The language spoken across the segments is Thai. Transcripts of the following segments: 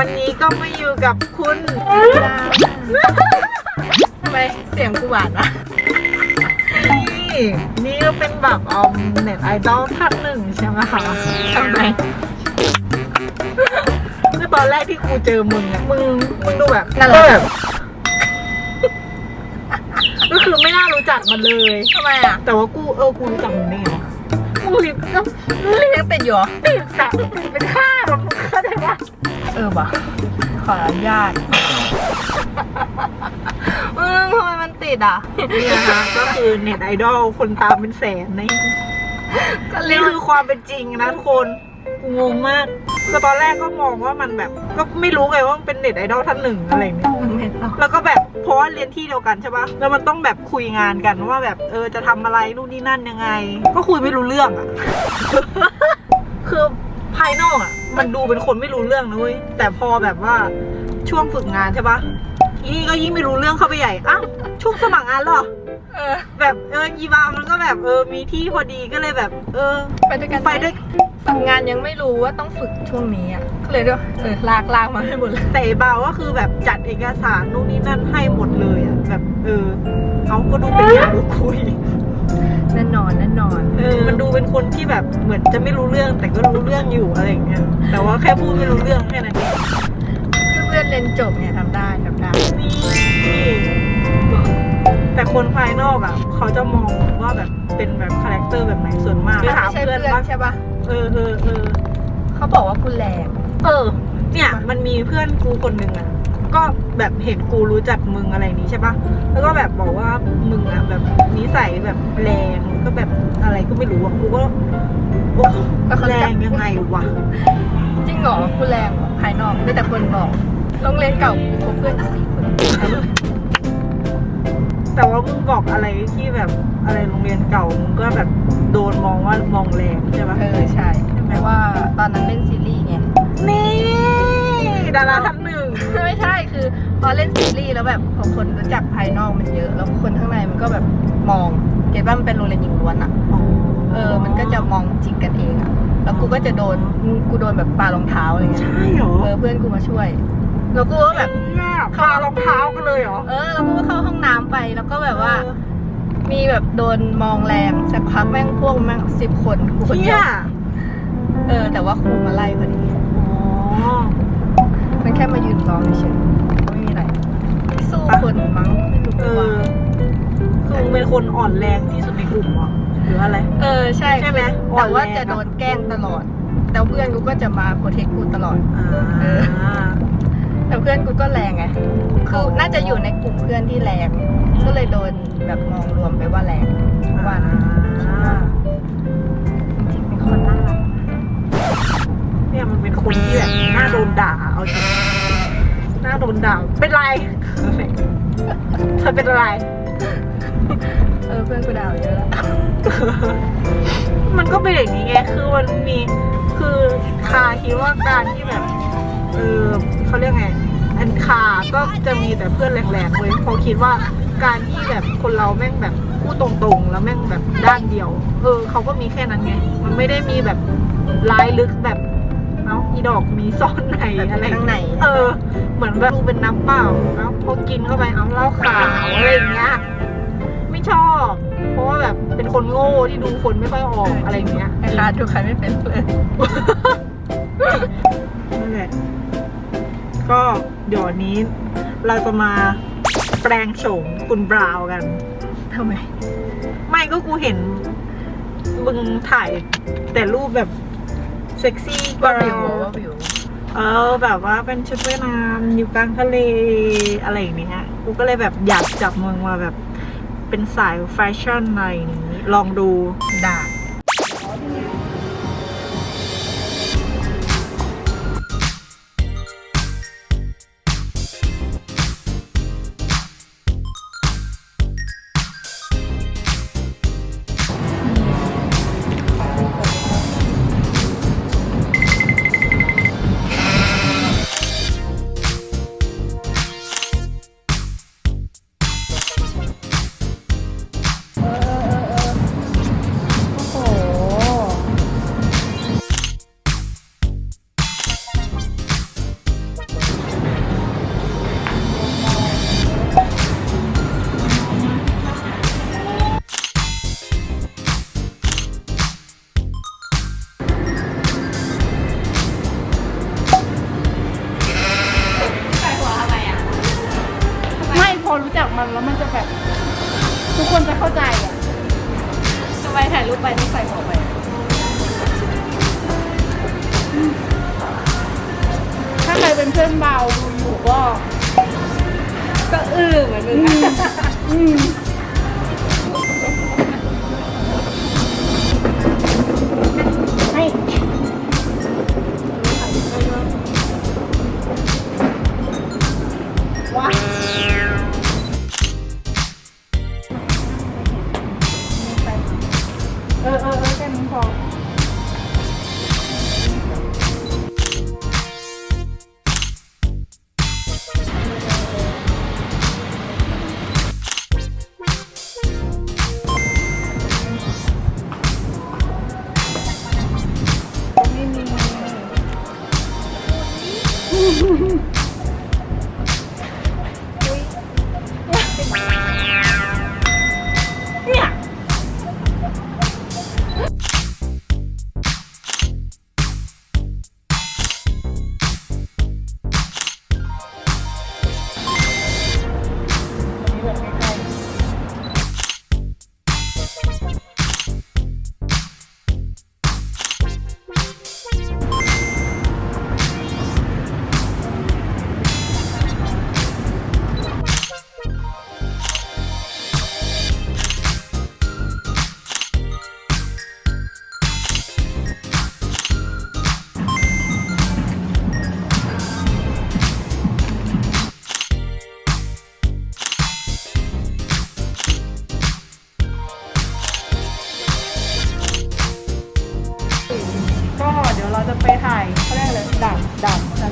ก็มาอยู่กับคุณทำไมเสียงกูหวานวะนี่นี่ก็เป็นแบบออมเน็ตไอดอลท่านหนึ่งใช่ไหมคะทำไมคือตอนแรกที่กูเจอมึงอะมึงมึงดูแบบน่ารักก็แบบก็คือไม่น่ารู้จักมันเลยทำไมอะ แต่ว่ากูเออกูรู้จักมึงได้ไงวะมึงลิฟต์ก็ยังติดอยู่เหรอติดแบบเป็นข้าแบบมึงเข้าใจปะเออว่ะขออนุญาตมึงทำไมมันติดอะนี่นะคะก็คือเน็ตไอดอลคนตามเป็นแสนในก็เรีนี่ยกคือความเป็นจริงนะทุกคนกูงงมากคือตอนแรกก็มองว่ามันแบบ ก็ไม่รู้ไงว่ามันเป็นเน็ตไอดอลท่านหนึ่งอะไรอย่างเงี้ยมันไม่ต้องแล้วก็แบบเพราะว่าเรียนที่เดียวกันใช่ปะแล้วมันต้องแบบคุยงานกันว่าแบบเออจะทำอะไรนู่นนี่นั่นยังไง ก็คุยไม่รู้เรื่องอะคือ ภายนอกอะมันดูเป็นคนไม่รู้เรื่องนะเว้ยแต่พอแบบว่าช่วงฝึกงานใช่ปะอีนี่ก็ยิ่งไม่รู้เรื่องเข้าไปใหญ่อ้าวช่วงสมัครงานเหรอเออ แบบเออยีบามันก็แบบเออมีที่พอดีก็เลยแบบ เออ ไปด้วยกันไปด้วย ฝึกงานยังไม่รู้ว่าต้องฝึกช่วงนี้อะก็เลยด้วยเออลากลากมาให้หมดเลยแต่ไอ้บาวก็คือแบบจัดเอกสารนู่นนี่นั่นให้หมดเลยอะแบบเออเขาก็ดูเป็นงานดูคุย แน่นอนแน่นอนเออมันดูเป็นคนที่แบบเหมือนจะไม่รู้เรื่องแต่ก็รู้เรื่องอยู่อะไรอย่างเงี้ยแต่ว่าแค่พูดไม่รู้เรื่องแค่นั้นเองเพื่อนๆเรียนจบเนี่ยทำได้ทำได้นี่แต่คนภายนอกอะเขาจะมองว่าแบบเป็นแบบคาแรคเตอร์แบบไหนส่วนมากไม่ถามใช่เพื่เพื่ออนนปะใช่ปะเออเออเออเขาบอกว่าคุณแรงเออ เนี่ย มันมีเพื่อนกูคนหนึ่งอะ ก็แบบเห็นกูรู้จักมึงอะไรนี้ใช่ปะแล้วก็แบบบอกว่ามึงอะแบบนิสัยแบบแรงก็แบบอะไรก็ไม่รู้อะกูก็โอ้แรงยังไงวะ จริงเหรอคุณแรงเหรอภายนอกมีแต่คนบอกโรงเรียนเก่ากูคบเพื่อนอีกสี่คนแต่ว่ามึงบอกอะไรที่แบบอะไรโรงเรียนเก่ามึงก็แบบโดนมองว่ามองแรงใช่ปะเออใช่เพราะว่าตอนนั้นเล่นซีรีส์ไงนี่ดาราท่านหนึ่ง ไม่ใช่คือพอเล่นซีรีส์แล้วแบบพอคนรู้จักภายนอกมันเยอะ แล้วคนข้างในมันก็แบบมอง เก็ตว่ามันเป็นโรงเรียนหญิงล้วนอะเออ มันก็จะมองจิกกันเองอะแล้วกูก็จะโดนกูโดนแบบปารองเท้าอะไรเงี้ยใช่เหรอเออเพื่อนกูมาช่วยแล้วกูก็แบบเนี่ยพารองเท้ากันเลยเหรอเออแล้วกูก็เข้าห้องน้ำไปแล้วก็แบบว่า มีแบบโดนมองแรงสักพักแม่งพวกแม่งสิบคนกูคนเดีเนี่ยวยเออ แต่ว่าครูมาไล่พอดีอ๋อมันแค่มายืนรอเฉยๆไม่มีอะไรสู้คนมั้งไม่รู้เอว่าอคือมึงเป็นคนอ่อนแรงที่สุดในกลุ่มเหรอหรืออะไร เออใช่ใช่ไหมแต่ว่าอ่อนแรงจะโดนแกล้งตลอด แต่เพื่อนกูก็จะมาโปรเทคกูตลอดอ่าเออแต่เพื่อนกูก็แรงไงคือน่าจะอยู่ในกลุ่มเพื่อนที่แรง ก็เลยโดนแบบมองรวมไปว่าแรงเพราะว่านะอ่าจริงๆเป็นคนน่ารัก เนี่ยมันเป็นคนที่แบบน่าโดนด่าเอาจริงน่าโดนด่าเป็นไรเธอเป็นอะไรเออเพื่อนกูด่าเยอะแล้วมันก็เป็นอย่างนี้ไงคือมันมีคือคาคิดว่าการที่แบบเออเขาเรียกไงอันคาก็จะมีแต่เพื่อนแรงๆเว้ยเพราะคิดว่าการที่แบบคนเราแม่งแบบพูดตรงๆ แล้วแม่งแบบด้านเดียว เออเขาก็มีแค่นั้นไง มันไม่ได้มีแบบลายลึกแบบ อ้าอีดอกมีซ่อนในอะไรข้างในเออ เหมือนแบบดูเป็นน้ำเปล่าแล้วพอกินเข้าไปเอาเหล้าขาวอะไรอย่างเงี้ยไม่ชอบ เพราะว่าแบบเป็นคนโง่ที่ดูคนไม่ค่อยออกอะไรอย่างเงี้ยไอ้คาดูใครไม่เป็นเลยนั่นแหละก็เดี๋ยววันนี้ เราจะมาแปลงโฉมคุณบราวน์กันทำไม ไม่ก็กูเห็นมึงถ่ายแต่รูปแบบ เซ็กซี่กว่าว่าวิวว่าวิวเออแบบว่าเป็นชุดว่ายน้ำอยู่กลางทะเลอะไรอย่างเนี้ยกูก็เลยแบบอยากจับมึงมาแบบเป็นสายแฟชั่นอะไรอย่างนี้ ลองดูด่า ถ่ายรูปไปต้องใส่หมวกไปถ้าใครเป็นเพื่อนเบาดูอยู่ก็ก็อื้อเหมือนมึงอืม Woohoo!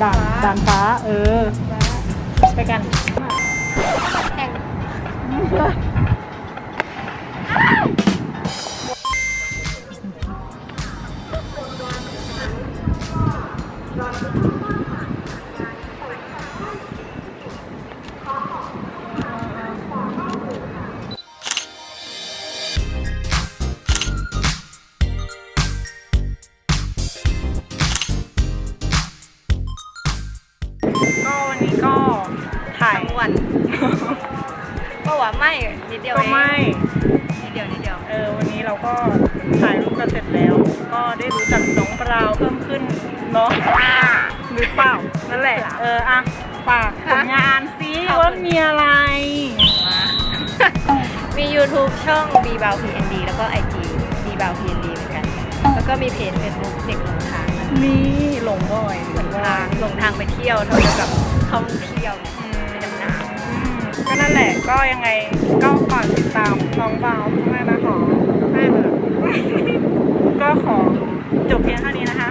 ด่านด่านด่านฟ้า เออ ไปกันแข่ง ไม่นิดเดียวก็เองไม่ นิดเดียวนิดเดียว เออวันนี้เราก็ถ่ายรูปกันเสร็จแล้ว ก็ได้รู้จักน้องปราวเพิ่มขึ้นเนาะหรือเปล่านั่นแหละ เอออะฝากผลงานซิว่ามีอะไร มี YouTube ช่อง b b a l PND แล้วก็ IG b b a l PND เหมือนกัน แล้วก็มีเพจ Facebook เด็กหลงทางนะนี่หลงบ่อยหลงทางหลงทางไปเที่ยวเท่ากับท่องเที่ยวอืมไปดำน้อืม ก็นั่นแหละก็ยังไงก็ฝากติดตามน้องบาวด้วยนะคะไม่เลยก็ขอจบเพียงเท่านี้นะคะ